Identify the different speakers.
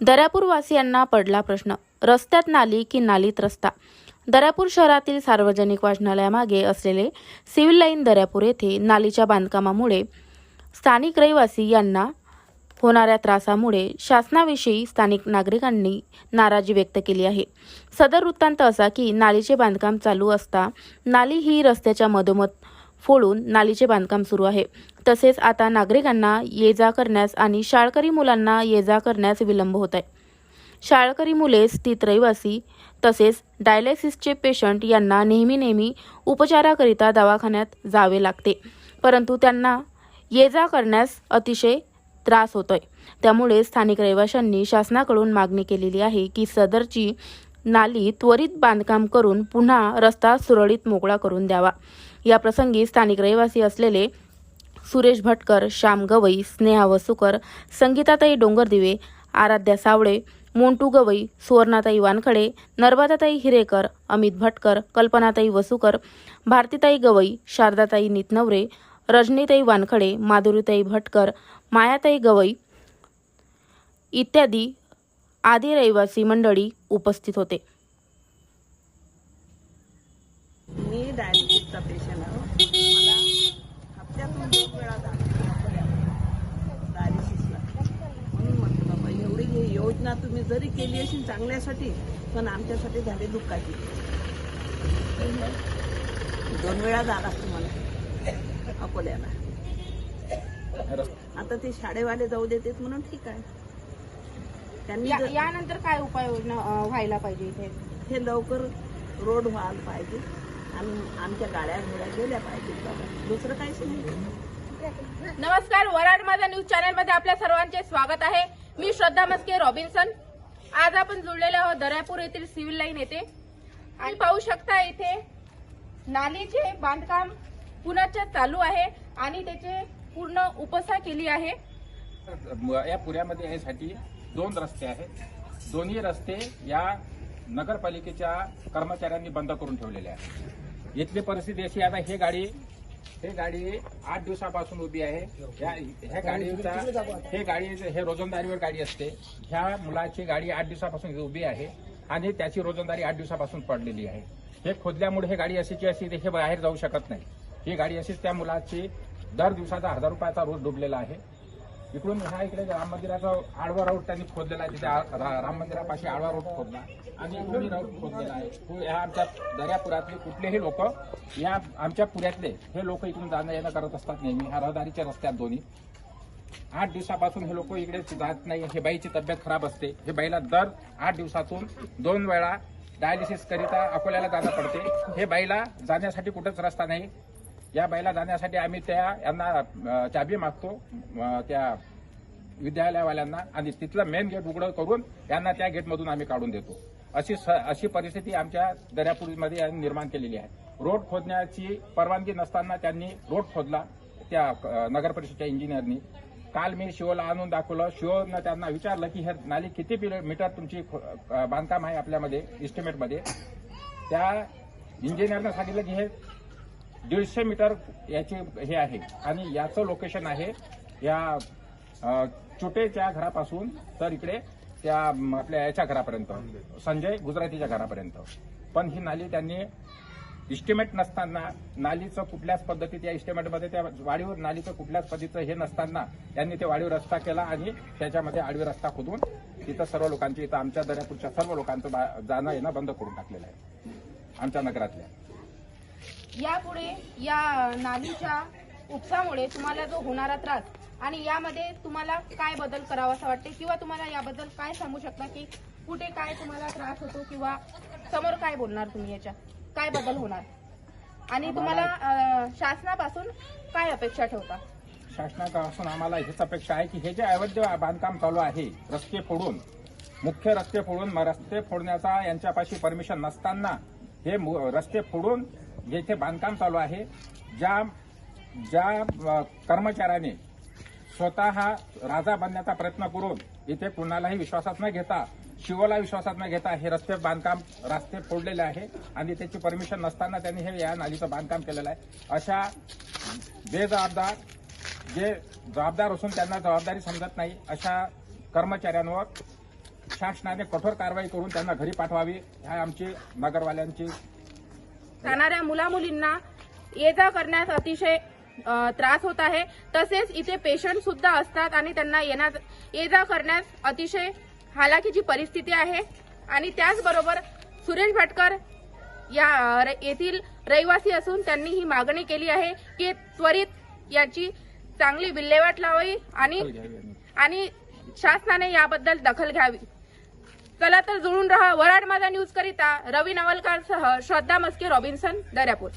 Speaker 1: दर्यापूरवासियांना पडला प्रश्न. रस्त्यात नाली की नालीत रस्ता? दर्यापूर शहरातील सार्वजनिक वाचनालयामागे असलेले सिव्हिल लाईन दर्यापूर येथे नालीच्या बांधकामामुळे स्थानिक रहिवासी यांना होणाऱ्या त्रासामुळे शासनाविषयी स्थानिक नागरिकांनी नाराजी व्यक्त केली आहे. सदर वृत्तांत असा की नालीचे बांधकाम चालू असता नाली ही रस्त्याच्या मधोमध फोडून नालीचे बांधकाम सुरू आहे. तसेच आता नागरिकांना ये जा करण्यास आणि शाळकरी मुलांना ये जा करण्यास विलंब होत आहे. शाळकरी मुले स्थित रहिवासी तसेच डायलायसिसचे पेशंट यांना नेहमी नेहमी उपचाराकरिता दवाखान्यात जावे लागते. परंतु त्यांना ये जा करण्यास अतिशय त्रास होतोय. त्यामुळे स्थानिक रहिवाशांनी शासनाकडून मागणी केलेली आहे की सदरची नाली त्वरित बांधकाम करून पुन्हा रस्ता सुरळीत मोकळा करून द्यावा. या प्रसंगी स्थानिक रहिवासी असलेले सुरेश भटकर श्याम गवई स्नेहा वसुकर संगीताताई डोंगरदिवे आराध्या सावळे मोंटू गवई सुवर्णाताई वानखडे नर्मदाताई हिरेकर अमित भटकर कल्पनाताई वसुकर भारतीताई गवई शारदाताई नितनवरे रजनीताई वानखडे माधुरीताई भटकर मायाताई गवई इत्यादी आदी रहिवासी मंडळी उपस्थित होते
Speaker 2: मी डायबिटीसचा पेशंट आहे मला हप्त्यातून दोन वेळा डायलिसिसला म्हणून म्हटलं बाबा एवढी ही योजना तुम्ही जरी केली असेल चांगल्यासाठी पण आमच्यासाठी झाली दुःखाची. दोन वेळा जागा तुम्हाला अकोल्याला. आता ते शाळेवाले जाऊ देतात म्हणून ठीक आहे. त्यांनी जर-
Speaker 1: यानंतर काय उपाययोजना व्हायला पाहिजे इथे?
Speaker 2: हे लवकर रोड व्हायला पाहिजे आणि आमच्या गाड्या घोड्या गेल्या पाहिजेत बाबा दुसरं काहीच नाही.
Speaker 1: नमस्कार वराड माझा न्यूज चॅनलमध्ये आपल्या सर्वांचे स्वागत आहे. मी श्रद्धा मस्के रॉबिन्सन. आज आपण जुळलेले आहोत दर्यापूर येथील सिव्हिल लाईन येथे. आणि पाहू शकता इथे नालीचे बांधकाम पुण्याच्या चालू आहे आणि त्याचे पूर्ण उपसा केली आहे.
Speaker 3: या पुऱ्यामध्ये यासाठी दोन रस्ते आहेत. दोन्ही रस्ते या नगरपालिकेच्या कर्मचाऱ्यांनी बंद करून ठेवलेले आहेत. इथली परिस्थिती अशी आता हे गाडी हे गाडी आठ दिवसापासून उभी आहे. या ह्या गाडीचा हे गाडी हे रोजंदारीवर गाडी असते. ह्या मुलाची गाडी आठ दिवसापासून इथे उभी आहे आणि त्याची रोजंदारी आठ दिवसापासून पडलेली आहे. हे खोदल्यामुळे हे गाडी अशीची अशी हे बाहेर जाऊ शकत नाही. ही गाडी अशीच त्या मुलाची दर दिवसाचा हजार रुपयाचा रोज डुबलेला आहे. इकडून हा इकडे राम मंदिराचा आडवा रोड त्यांनी खोदलेला आहे. तिथे राम मंदिरापाशी आडवा रोड खोदला आणि इकडून रोड खोदलेला आहे. ह्या आमच्या दर्यापुरातले कुठलेही लोक या आमच्या पुण्यातले हे लोक इकडून जाणं येणं करत असतात नेहमी. ह्या रहदारीच्या रस्त्यात दोन्ही. आठ दिवसापासून हे लोक इकडे जात नाही. हे बाईची तब्येत खराब असते. हे बाईला दर आठ दिवसातून दोन वेळा डायलिसिस करिता अकोल्याला जाणं पडते. हे बाईला जाण्यासाठी कुठंच रस्ता नाही. या बैला जाण्यासाठी आम्ही त्या यांना चाबी मागतो त्या विद्यालयवाल्यांना. आणि तिथलं मेन गेट उघडं करून यांना त्या गेटमधून आम्ही काढून देतो. अशी स- अशी परिस्थिती आमच्या दर्यापूरमध्ये यांनी निर्माण केलेली आहे. रोड खोदण्याची परवानगी नसताना त्यांनी रोड खोदला त्या नगर परिषदेच्या इंजिनियरनी काल मी शिवला आणून दाखवलं. शिवनं त्यांना विचारलं की हे नाली किती मीटर तुमची खो- बांधकाम आहे आपल्यामध्ये इस्टिमेटमध्ये त्या इंजिनियरनं सांगितलं की हे दीडशे मीटर याचे हे आहे. आणि याचं लोकेशन आहे या चुटेच्या घरापासून तर इकडे त्या आपल्या याच्या घरापर्यंत. संजय गुजरातीच्या घरापर्यंत. पण ही नाली त्यांनी इस्टिमेट नसताना नालीचं कुठल्याच पद्धतीत या इस्टिमेटमध्ये त्या वाढीवर नालीचं कुठल्याच पद्धतीचं हे नसताना त्यांनी ते वाढीव रस्ता केला आणि त्याच्यामध्ये आडवी रस्ता खोदून तिथं सर्व लोकांची इथं आमच्या दर्यापूरच्या सर्व लोकांचं बा- जाणं येणं बंद करून टाकलेलं आहे. आमच्या नगरातल्या.
Speaker 1: यापुढे या नालीच्या उपसामुळे तुम्हाला जो होणारा त्रास आणि यामध्ये तुम्हाला काय बदल करावासा वाटते किंवा तुम्हाला याबद्दल काय सांगू शकता की कुठे काय तुम्हाला त्रास होतो किंवा समोर काय बोलणार तुम्ही याच्या? काय बदल होणार? आणि तुम्हाला अं, शासनापासून काय अपेक्षा ठेवता?
Speaker 3: शासनापासून आम्हाला हीच अपेक्षा आहे की हे जे अवैध बांधकाम चालू आहे रस्ते फोडून मुख्य रस्ते फोडून म- रस्ते फोडण्याचा यांच्यापाशी परमिशन नसताना हे मु- रस्ते फोडून जेथे बांधकाम चालू आहे ज्या ज्या कर्मचाऱ्याने स्वतः राजा बनण्याचा प्रयत्न करून इथे कुणालाही विश्वासात न घेता शिवला विश्वासात न घेता हे रस्ते बांधकाम रस्ते फोडलेले आहे आणि त्याची परमिशन नसताना त्यांनी हे या नालीचं बांधकाम केलेलं आहे. अशा बेजबाबदार जे जबाबदार असून त्यांना जबाबदारी समजत नाही अशा कर्मचाऱ्यांवर शासनाने कठोर कारवाई करून त्यांना घरी पाठवावी ह्या आमची नगरवाल्यांची
Speaker 1: राहणाऱ्या मुला मुलींना ये जा करण्यास अतिशय त्रास होत आहे. तसेच इथे पेशंट सुद्धा असतात आणि त्यांना येण्यात ये जा करण्यास अतिशय हालाकीची परिस्थिती आहे. आणि त्याचबरोबर सुरेश भटकर या येथील रहिवासी असून त्यांनी ही मागणी केली आहे की त्वरित याची चांगली विल्हेवाट लावावी आणि आणि शासनाने याबद्दल दखल घ्यावी. चला तर जुळून रहा वराड माझा न्यूज करिता. रवी नवलकारसह श्रद्धा मस्के रॉबिन्सन दर्यापूर.